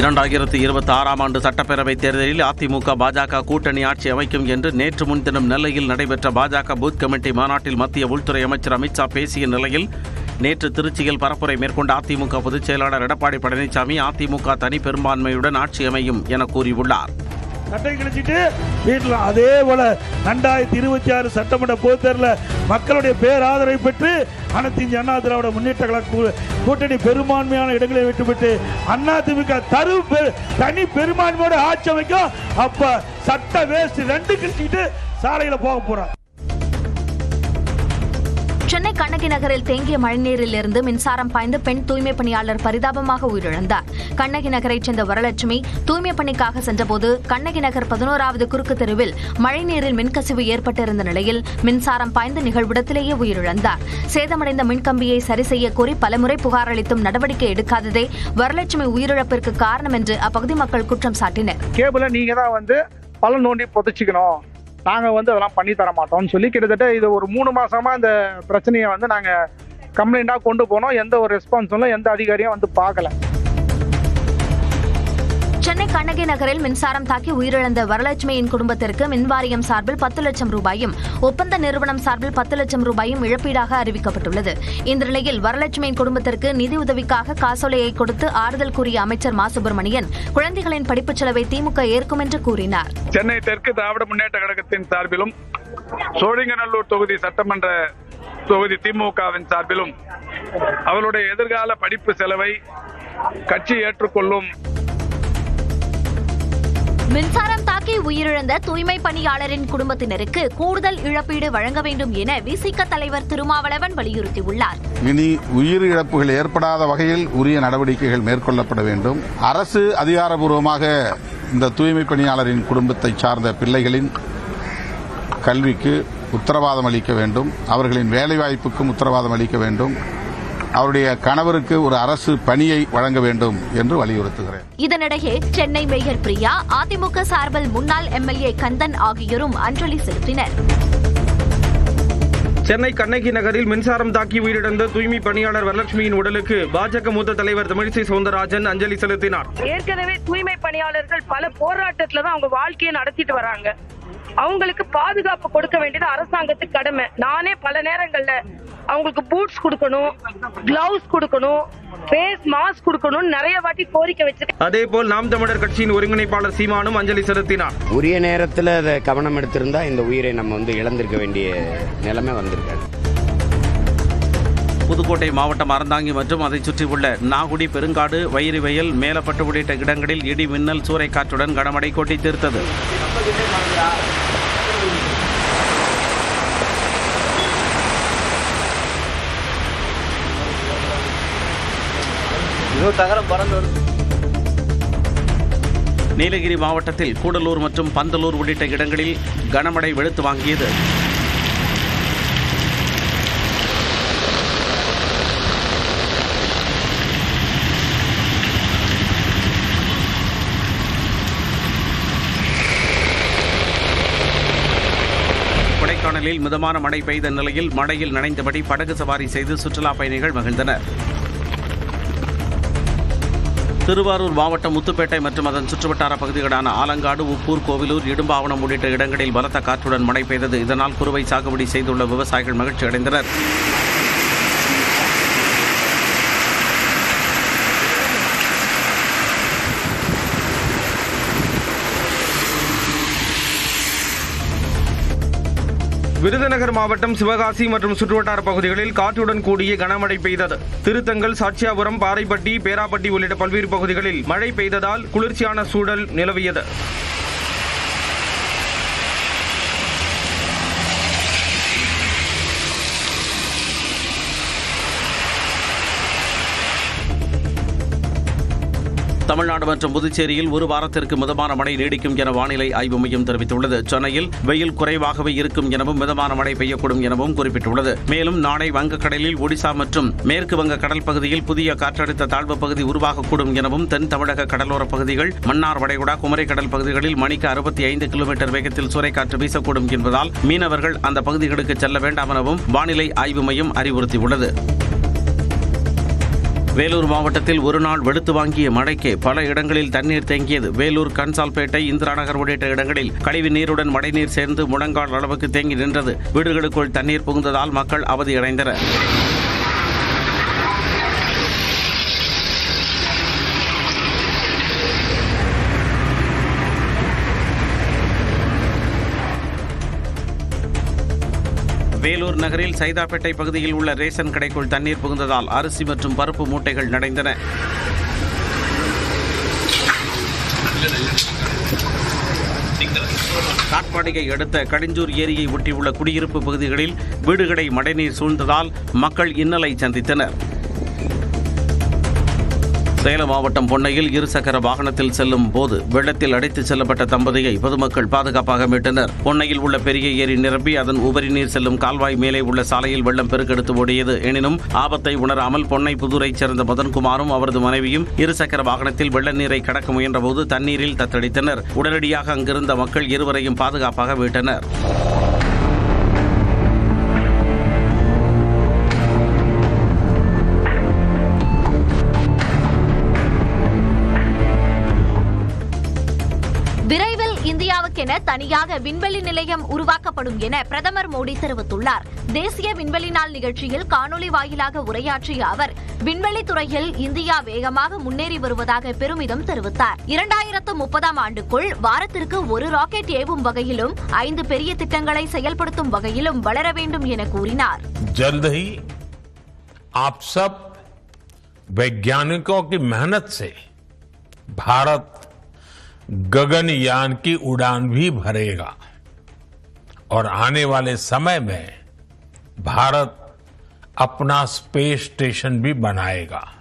இரண்டாயிரத்தி இருபத்தி ஆறாம் ஆண்டு சட்டப்பேரவை தேர்தலில் அதிமுக பாஜக கூட்டணி ஆட்சி அமைக்கும் என்று நேற்று முன்தினம் நெல்லையில் நடைபெற்ற பாஜக பூத் கமிட்டி மாநாட்டில் மத்திய உள்துறை அமைச்சர் அமித்ஷா பேசிய நிலையில் நேற்று திருச்சியில் பரப்புரை மேற்கொண்ட அதிமுக பொதுச் செயலாளர் எடப்பாடி பழனிசாமி அதிமுக தனி பெரும்பான்மையுடன் ஆட்சி அமையும் என கூறியுள்ளார். சட்டை கிழிச்சிட்டு வீட்டில் அதே போல ரெண்டாயிரத்தி இருபத்தி ஆறு சட்டமன்ற பொதுத் தேர்தலில் மக்களுடைய பேராதரவை பெற்று அனைத்து இந்திய அண்ணா திராவிட முன்னேற்ற கழக கூட்டணி பெரும்பான்மையான இடங்களை விட்டுவிட்டு அண்ணா திமுக தரு தனி பெரும்பான்மையோட ஆட்சி அமைக்கும் அப்ப சட்ட வேஸ்ட் ரெண்டு கிழிச்சிட்டு சாலையில போக போறான் சென்னை கண்ணகி நகரில் தேங்கிய மழைநீரில் இருந்து மின்சாரம் பாய்ந்து பெண் தூய்மை பணியாளர் பரிதாபமாக உயிரிழந்தார். கண்ணகி நகரைச் சேர்ந்த வரலட்சுமி தூய்மை பணிக்காக சென்றபோது கண்ணகி நகர் பதினோராவது குறுக்கு தெருவில் மழைநீரில் மின்கசிவு ஏற்பட்டிருந்த நிலையில் மின்சாரம் பாய்ந்து நிகழ்விடத்திலேயே உயிரிழந்தார். சேதமடைந்த மின்கம்பியை சரி செய்ய கோரி பலமுறை புகார் அளித்தும் நடவடிக்கை எடுக்காததே வரலட்சுமி உயிரிழப்பிற்கு காரணம் என்று அப்பகுதி மக்கள் குற்றம் சாட்டினர். கேபிளை நீங்க தான் வந்து நோண்டி புதைச்சிக்கணும். நாங்கள் வந்து அதெல்லாம் பண்ணி தர மாட்டோம்னு சொல்லி கிட்டத்தட்ட இது ஒரு மூணு மாசமா இந்த பிரச்சனையை வந்து நாங்கள் கம்ப்ளைண்ட்டாக கொண்டு போனோம். எந்த ஒரு ரெஸ்பான்ஸும் இல்லை எந்த அதிகாரியும் வந்து பார்க்கல. கண்ணகி நகரில் மின்சாரம் தாக்கி உயிரிழந்த வரலட்சுமியின் குடும்பத்திற்கு மின்வாரியம் சார்பில் பத்து லட்சம் ரூபாயும் ஒப்பந்த நிறுவனம் சார்பில் பத்து லட்சம் ரூபாயும் இழப்பீடாக அறிவிக்கப்பட்டுள்ளது. இந்த நிலையில் வரலட்சுமியின் குடும்பத்திற்கு நிதி உதவிக்காக காசோலையை கொடுத்து ஆறுதல் கூறிய அமைச்சர் மா. சுப்பிரமணியன் குழந்தைகளின் படிப்புச் செலவை திமுக ஏற்கும் என்று கூறினார். சென்னை தெற்கு திராவிட முன்னேற்ற கழகத்தின் சார்பிலும் சோழிங்கநல்லூர் தொகுதி சட்டமன்ற தொகுதி திமுகவின் சார்பிலும் அவளுடைய எதிர்கால படிப்பு செலவை கட்சி ஏற்றுக்கொள்ளும் மின்சாரம் தாக்கி உயிரிழந்த தூய்மை பணியாளரின் குடும்பத்தினருக்கு கூடுதல் இழப்பீடு வழங்க வேண்டும் என விசிக தலைவர் திருமாவளவன் வலியுறுத்தியுள்ளார். இனி உயிர் இழப்புகள் ஏற்படாத வகையில் உரிய நடவடிக்கைகள் மேற்கொள்ளப்பட வேண்டும். அரசு அதிகாரபூர்வமாக இந்த தூய்மை பணியாளரின் குடும்பத்தை சார்ந்த பிள்ளைகளின் கல்விக்கு உத்தரவாதம் அளிக்க வேண்டும். அவர்களின் வேலைவாய்ப்புக்கும் உத்தரவாதம் அளிக்க வேண்டும். அவருடைய கணவருக்கு ஒரு அரசு பணியை வழங்க வேண்டும் என்று வலியுறுத்துகிறேன். இதனிடையே சென்னை மேயர் பிரியா அதிமுக சார்பில் முன்னாள் எம்எல்ஏ கந்தன் ஆகியோரும் அஞ்சலி செலுத்தினர். சென்னை கண்ணகி நகரில் மின்சாரம் தாக்கி உயிரிழந்த தூய்மை பணியாளர் வரலட்சுமியின் உடலுக்கு பாஜக மூத்த தலைவர் தமிழிசை சவுந்தரராஜன் அஞ்சலி செலுத்தினார். ஏற்கனவே தூய்மை பணியாளர்கள் பல போராட்டத்துல தான் அவங்க வாழ்க்கையை நடத்திட்டு வராங்க. அவங்களுக்கு பாதுகாப்பு கொடுக்க வேண்டியது அரசாங்கத்துக்கு கடமை. நானே பல நேரங்கள்ல அவங்களுக்கு பூட்ஸ் கொடுக்கணும் கிளவுஸ் கொடுக்கணும் ஃபேஸ் மாஸ்க் கொடுக்கணும்னு நிறைய வாட்டி கோரிக்கை வச்சிருக்கேன். அதேபோல் நாம் தமிழர் கட்சியின் ஒருங்கிணைப்பாளர் சீமானும் அஞ்சலி செலுத்தினார். உரிய நேரத்தில் அதை கவனம் எடுத்திருந்தா இந்த உயிரை நம்ம வந்து இழந்திருக்க வேண்டிய நிலைமை வந்திருக்காது. புதுக்கோட்டை மாவட்டம் அறந்தாங்கி மற்றும் அதைச் சுற்றியுள்ள நாகுடி பெருங்காடு வைரிவயல் மேலப்பட்டு உள்ளிட்ட இடங்களில் இடி மின்னல் சூறைக்காற்றுடன் கனமழை கொட்டி தீர்த்தது. நீலகிரி மாவட்டத்தில் கூடலூர் மற்றும் பந்தலூர் உள்ளிட்ட இடங்களில் கனமழை வெளுத்து வாங்கியது. கொடைக்கானலில் மிதமான மழை பெய்த நிலையில் மழையில் நனைந்தபடி படகு சவாரி செய்து சுற்றுலா பயணிகள் மகிழ்ந்தனர். திருவாரூர் மாவட்டம் முத்துப்பேட்டை மற்றும் அதன் சுற்றுவட்டார பகுதிகளான ஆலங்காடு உப்பூர் கோவிலூர் இடும்பாவனம் உள்ளிட்ட இடங்களில் பலத்த காற்றுடன் மழை பெய்தது. இதனால் குறுவை சாகுபடி செய்துள்ள விவசாயிகள் மகிழ்ச்சி அடைந்தனர் விருதுநகர் மாவட்டம் சிவகாசி மற்றும் சுற்றுவட்டார பகுதிகளில் காற்றுடன் கூடிய கனமழை பெய்தது. திருத்தங்கல் சாட்சியாபுரம் பாறைப்பட்டி பேராப்பட்டி உள்ளிட்ட பல்வேறு பகுதிகளில் மழை பெய்ததால் குளிர்ச்சியான சூழல் நிலவியது. தமிழ்நாடு மற்றும் புதுச்சேரியில் ஒரு வாரத்திற்கு மிதமான மழை நீடிக்கும் என வானிலை ஆய்வு மையம் தெரிவித்துள்ளது. சென்னையில் வெயில் குறைவாகவே இருக்கும் எனவும் மிதமான மழை பெய்யக்கூடும் எனவும் குறிப்பிட்டுள்ளது. மேலும் நாளை வங்கக்கடலில் ஒடிசா மற்றும் மேற்கு வங்க கடல் பகுதியில் புதிய காற்றழுத்த தாழ்வு பகுதி உருவாகக்கூடும் எனவும் தென் தமிழக கடலோரப் பகுதிகள் மன்னார் வடைகுடா குமரி கடல் பகுதிகளில் மணிக்கு அறுபத்தி ஐந்து கிலோமீட்டர் வேகத்தில் சூறைக்காற்று வீசக்கூடும் என்பதால் மீனவர்கள் அந்த பகுதிகளுக்கு செல்ல வேண்டாம் எனவும் வானிலை ஆய்வு மையம் அறிவுறுத்தியுள்ளது. வேலூர் மாவட்டத்தில் ஒரு நாள் வெளுத்து வாங்கிய மழைக்கு பல இடங்களில் தண்ணீர் தேங்கியது. வேலூர் கன்சால்பேட்டை இந்திரா நகர் உள்ளிட்ட இடங்களில் கழிவு நீருடன் மழைநீர் சேர்ந்து முழங்கால் அளவுக்கு தேங்கி நின்றது. வீடுகளுக்குள் தண்ணீர் புகுந்ததால் மக்கள் அவதியடைந்தனர் வேலூர் நகரில் சைதாப்பேட்டை பகுதியில் உள்ள ரேஷன் கடைக்குள் தண்ணீர் புகுந்ததால் அரிசி மற்றும் பருப்பு மூட்டைகள் நடைந்தன. காட்பாடியை அடுத்த கடிஞ்சூர் ஏரியை ஒட்டியுள்ள குடியிருப்பு பகுதிகளில் வீடுகளை மழைநீர் சூழ்ந்ததால் மக்கள் இன்னலை சந்தித்தனர். சேலம் மாவட்டம் பொன்னையில் இருசக்கர வாகனத்தில் செல்லும் போது வெள்ளத்தில் அடைத்துச் செல்லப்பட்ட தம்பதியை பொதுமக்கள் பாதுகாப்பாக மீட்டனர். பொன்னையில் உள்ள பெரிய ஏரி நிரம்பி அதன் உபரி நீர் செல்லும் கால்வாய் மேலே உள்ள சாலையில் வெள்ளம் பெருக்கெடுத்து ஓடியது. எனினும் ஆபத்தை உணராமல் பொன்னை புதூரைச் சேர்ந்த மதன்குமாரும் அவரது மனைவியும் இருசக்கர வாகனத்தில் வெள்ள நீரை கடக்க முயன்றபோது தண்ணீரில் தத்தளித்தனர். உடனடியாக அங்கிருந்த மக்கள் இருவரையும் பாதுகாப்பாக மீட்டனர். விரைவில் இந்தியாவுக்கென தனியாக விண்வெளி நிலையம் உருவாக்கப்படும் என பிரதமர் மோடி தெரிவித்துள்ளார் தேசிய விண்வெளி நாள் நிகழ்ச்சியில் காணொலி வாயிலாக உரையாற்றிய அவர் விண்வெளி துறையில் இந்தியா வேகமாக முன்னேறி வருவதாக பெருமிதம் தெரிவித்தார் இரண்டாயிரத்து முப்பதாம் ஆண்டுக்குள் வாரத்திற்கு ஒரு ராக்கெட் ஏவும் வகையிலும் ஐந்து பெரிய திட்டங்களை செயல்படுத்தும் வகையிலும் வளர வேண்டும் என கூறினார் जल्द ही आप सब वैज्ञानिकों की मेहनत से भारत गगनयान की उड़ान भी भरेगा। और आने वाले समय में भारत अपना स्पेस स्टेशन भी बनाएगा।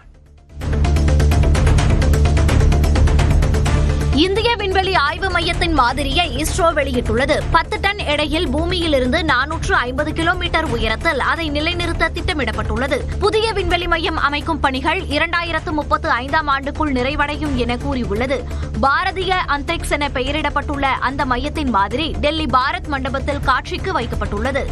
இந்திய விண்வெளி ஆய்வு மையத்தின் மாதிரியை இஸ்ரோ வெளியிட்டுள்ளது. பத்து டன் எடையில் பூமியிலிருந்து நானூற்று ஐம்பது கிலோமீட்டர் உயரத்தில் அதை நிலைநிறுத்த திட்டமிடப்பட்டுள்ளது. புதிய விண்வெளி மையம் அமைக்கும் பணிகள் இரண்டாயிரத்து முப்பத்து ஐந்தாம் ஆண்டுக்குள் நிறைவடையும் என கூறியுள்ளது. பாரதிய அந்தரிக்ஸ் என பெயரிடப்பட்டுள்ள அந்த மையத்தின் மாதிரி டெல்லி பாரத் மண்டபத்தில் காட்சிக்கு வைக்கப்பட்டுள்ளது.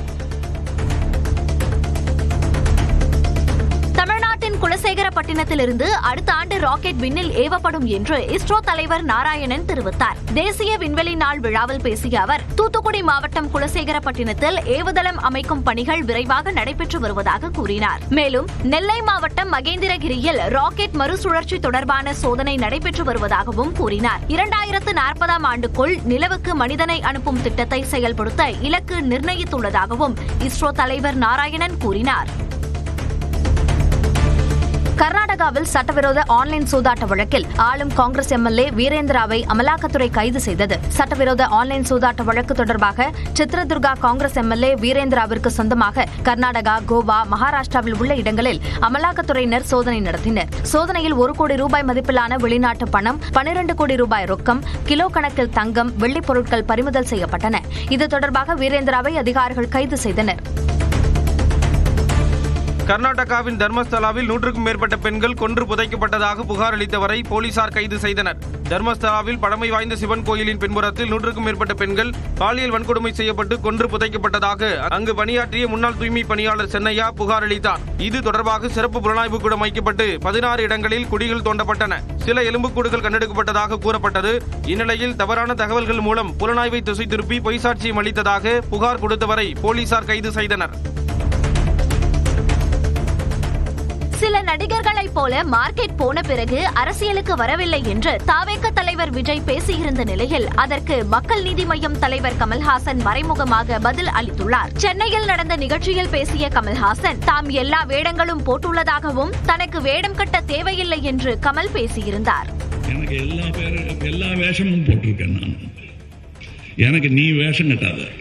தமிழ்நாட்டின் குலசேகரப்பட்டினத்திலிருந்து அடுத்த ஆண்டு ராக்கெட் விண்ணில் ஏவப்படும் என்று இஸ்ரோ தலைவர் நாராயணன் தெரிவித்தார். தேசிய விண்வெளி நாள் விழாவில் பேசிய அவர் தூத்துக்குடி மாவட்டம் குலசேகரப்பட்டினத்தில் ஏவுதளம் அமைக்கும் பணிகள் விரைவாக நடைபெற்று வருவதாக கூறினார். மேலும் நெல்லை மாவட்டம் மகேந்திரகிரியில் ராக்கெட் மறுசுழற்சி தொடர்பான சோதனை நடைபெற்று வருவதாகவும் கூறினார். இரண்டாயிரத்து நாற்பதாம் ஆண்டுக்குள் நிலவுக்கு மனிதனை அனுப்பும் திட்டத்தை செயல்படுத்த இலக்கு நிர்ணயித்துள்ளதாகவும் இஸ்ரோ தலைவர் நாராயணன் கூறினார். கர்நாடகாவில் சட்டவிரோத ஆன்லைன் சூதாட்ட வழக்கில் ஆளும் காங்கிரஸ் எம்எல்ஏ வீரேந்திராவை அமலாக்கத்துறை கைது செய்தது. சட்டவிரோத ஆன்லைன் சூதாட்ட வழக்கு தொடர்பாக சித்ரதுர்கா காங்கிரஸ் எம்எல்ஏ வீரேந்திராவிற்கு சொந்தமாக கர்நாடகா கோவா மகாராஷ்டிராவில் உள்ள இடங்களில் அமலாக்கத்துறையினர் சோதனை நடத்தினர். சோதனையில் ஒரு கோடி ரூபாய் மதிப்பிலான வெளிநாட்டு பணம் பனிரண்டு கோடி ரூபாய் ரொக்கம் கிலோ கணக்கில் தங்கம் வெள்ளிப் பொருட்கள் பறிமுதல் செய்யப்பட்டன. இது தொடர்பாக வீரேந்திராவை அதிகாரிகள் கைது செய்தனர். கர்நாடகாவின் தர்மஸ்தலாவில் நூற்றுக்கும் மேற்பட்ட பெண்கள் கொன்று புதைக்கப்பட்டதாக புகார் அளித்தவரை போலீசார் கைது செய்தனர். தர்மஸ்தலாவில் பழமை வாய்ந்த சிவன் கோயிலின் பின்புறத்தில் நூற்றுக்கும் மேற்பட்ட பெண்கள் பாலியல் வன்கொடுமை செய்யப்பட்டு கொன்று புதைக்கப்பட்டதாக அங்கு பணியாற்றிய முன்னாள் தூய்மை பணியாளர் சென்னையா புகார் அளித்தார். இது தொடர்பாக சிறப்பு புலனாய்வு கூடம் வைக்கப்பட்டு பதினாறு இடங்களில் குடிகள் தோண்டப்பட்டன. சில எலும்புக்கூடுகள் கண்டெடுக்கப்பட்டதாக கூறப்பட்டது. இந்நிலையில் தவறான தகவல்கள் மூலம் புலனாய்வை திசை திருப்பி பொய்சாட்சியம் அளித்ததாக புகார் கொடுத்தவரை போலீசார் கைது செய்தனர். சில நடிகர்களைப் போல மார்க்கெட் போன பிறகு அரசியலுக்கு வரவில்லை என்று தாவேக தலைவர் விஜய் பேசியிருந்த நிலையில் அதற்கு மக்கள் நீதி மய்யம் தலைவர் கமல்ஹாசன் மறைமுகமாக பதில் அளித்துள்ளார். சென்னையில் நடந்த நிகழ்ச்சியில் பேசிய கமல்ஹாசன் தாம் எல்லா வேடங்களும் போட்டுள்ளதாகவும் தனக்கு வேடம் கட்ட தேவையில்லை என்று கமல் பேசியிருந்தார். எனக்கு எல்லா எல்லா வேஷமும் போட்டிருக்கேன் நான். எனக்கு நீ வேஷம் கட்டாத.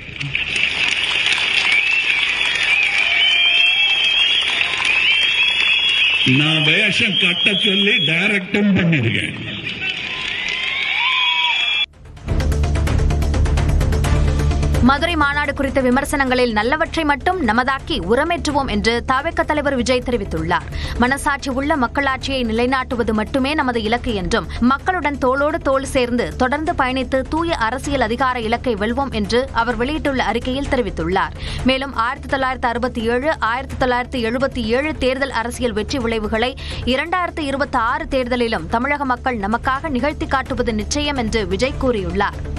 நான் வேஷம் கட்ட சொல்லி டைரக்டும் பண்ணிருக்கேன். மதுரை மாநாடு குறித்த விமர்சனங்களில் நல்லவற்றை மட்டும் நமதாக்கி உரமேற்றுவோம் என்று தாவேக்க தலைவர் விஜய் தெரிவித்துள்ளார். மனசாட்சி உள்ள மக்களாட்சியை நிலைநாட்டுவது மட்டுமே நமது இலக்கு என்றும் மக்களுடன் தோளோடு தோள் சேர்ந்து தொடர்ந்து பயணித்து தூய அரசியல் அதிகார இலக்கை வெல்வோம் என்று அவர் வெளியிட்டுள்ள அறிக்கையில் தெரிவித்துள்ளார். மேலும் ஆயிரத்தி தொள்ளாயிரத்தி அறுபத்தி ஏழு ஆயிரத்தி தொள்ளாயிரத்தி எழுபத்தி ஏழு தேர்தல் அரசியல் வெற்றி விளைவுகளை இரண்டாயிரத்தி இருபத்தி ஆறு தேர்தலிலும் தமிழக மக்கள் நமக்காக நிகழ்த்தி காட்டுவது நிச்சயம் என்று விஜய் கூறியுள்ளார்.